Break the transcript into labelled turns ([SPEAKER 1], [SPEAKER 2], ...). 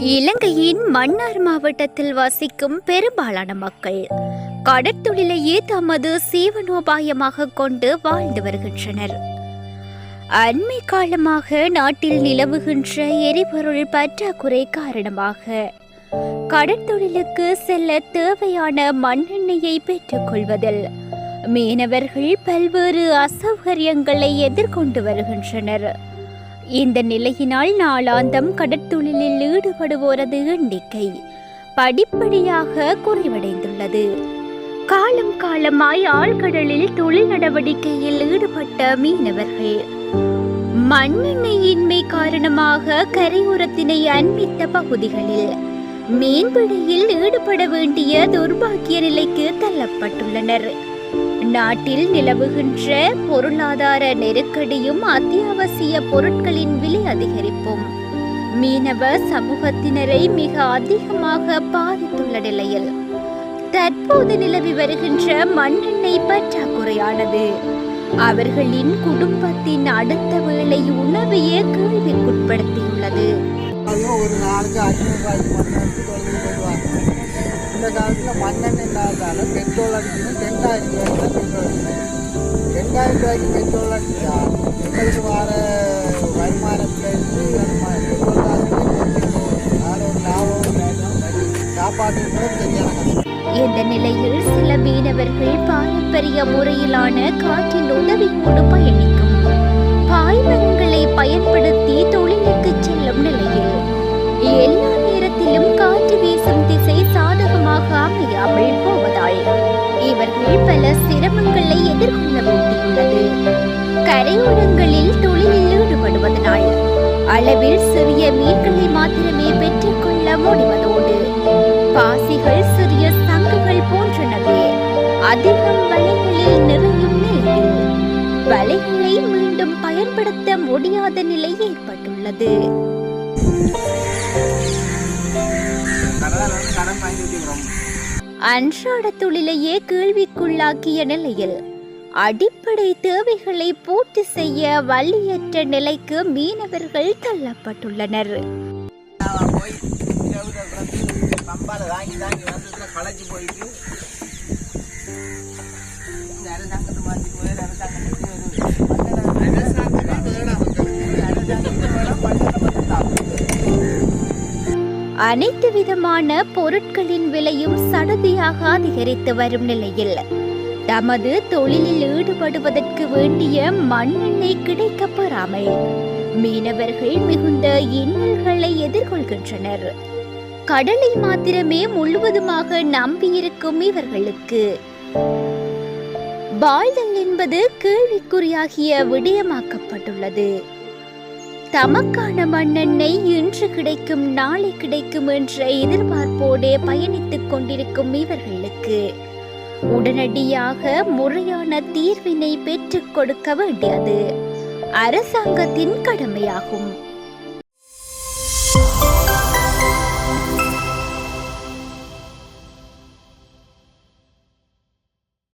[SPEAKER 1] இலங்கையின் மன்னார் மாவட்டத்தில் வசிக்கும் பெரும்பாலான மக்கள் கடற்தொழிலையே தமது சீவனோபாயமாக கொண்டு வாழ்ந்து வருகின்றனர். அண்மை காலமாக நாட்டில் நிலவுகின்ற எரிபொருள் பற்றாக்குறை காரணமாக கடற்தொழிலுக்கு செல்ல தேவையான மண்ணெண்ணெயை பெற்றுக்கொள்வதில் மீனவர்கள் பல்வேறு அசௌகரியங்களை எதிர்கொண்டு வருகின்றனர். இந்த நிலையினால் நாளாந்தம் கடற்தொழிலில் ஈடுபடுவோரது எண்ணிக்கை படிப்படியாக குறைவடைந்துள்ளது. காலம் காலமாய் ஆழ்கடலில் தொழில் நடவடிக்கையில் ஈடுபட்ட மீனவர்கள் மண்ணெண்ணெயின்மை காரணமாக கரையோரத்தினை அண்மித்த பகுதிகளில் மீன்பிடியில் ஈடுபட வேண்டிய துர்பாக்கிய நிலைக்கு தள்ளப்பட்டுள்ளனர். நாட்டில் நிலவுகின்ற பொருளாதார நெருக்கடியும் அத்தியாவசிய பொருட்களின் விலை அதிகரிப்பும். மீனவ சமூகத்தினரை மிக அதிகமாக பாதித்துள்ள நிலையில் தற்போது நிலவி வருகின்ற மண்ணெண்ணெய் பற்றாக்குறையானது. அவர்களின் குடும்பத்தின் அடுத்த வேளை உணவையே கேள்விக்குட்படுத்தியுள்ளது.
[SPEAKER 2] ஒரு நாளுக்கு இந்த காலத்தில் மண்ணெண்ணெய் இல்லாததால பெட்ரோல் அடிக்கணும். ரெண்டாயிரம் ரூபாய்க்கு தான் பெட்ரோல் அடிக்கணும். ரெண்டாயிரம் ரூபாய்க்கு பெட்ரோல் அடிச்சா எங்களுக்கு வர வருமானத்திலேருந்து பெட்ரோல் காசுக்கு ஒரு லாபம் கிடையாது. தெரியாது கூட
[SPEAKER 1] இந்த நிலையில் சில மீனவர்கள் பாரம்பரிய முறையிலான காற்றின் உதவியோடு பயணிக்கும் அளவில் சிறிய மீன்களை மாத்திரமே பெற்றுக்கொள்ள முடிவதோடு பாசிகள் சிறிய சங்குகள் போன்றனவே அதிகம் வலைகளில் நிறையும் நிலையில் வலைகளை மீண்டும் பயன்படுத்த முடியாத நிலை ஏற்பட்டுள்ளது. அன்றாட தொழிலையே கேள்விக்குள்ளாக்கிய நிலையில் அடிப்படை தேவைகளை பூர்த்தி செய்ய வழியற்ற நிலைக்கு மீனவர்கள் தள்ளப்பட்டுள்ளனர். அனைத்து விதமான பொருட்களின் விலையும் சடுதியாக அதிகரித்து வரும் நிலையில் தமது தொழிலில் ஈடுபடுவதற்கு வேண்டிய மண்ணெண்ணெய் கிடைக்கப் பெறாமல் மீனவர்கள் மிகுந்த இன்னல்களை எதிர்கொள்கின்றனர். கடலை மாத்திரமே முழுவதுமாக நம்பியிருக்கும் இவர்களுக்கு வாழ்தல் என்பது கேள்விக்குறியாகிய விடயமாக்கப்பட்டுள்ளது. தமக்கான மண்ணெண்ணெய் இன்று கிடைக்கும் நாளை கிடைக்கும் என்ற எதிர்பார்ப்போடே பயணித்துக் கொண்டிருக்கும் இவர்களுக்கு உடனடியாக முறையான தீர்வினை பெற்றுக் கொடுக்க வேண்டியது. அரசாங்கத்தின் கடமையாகும்.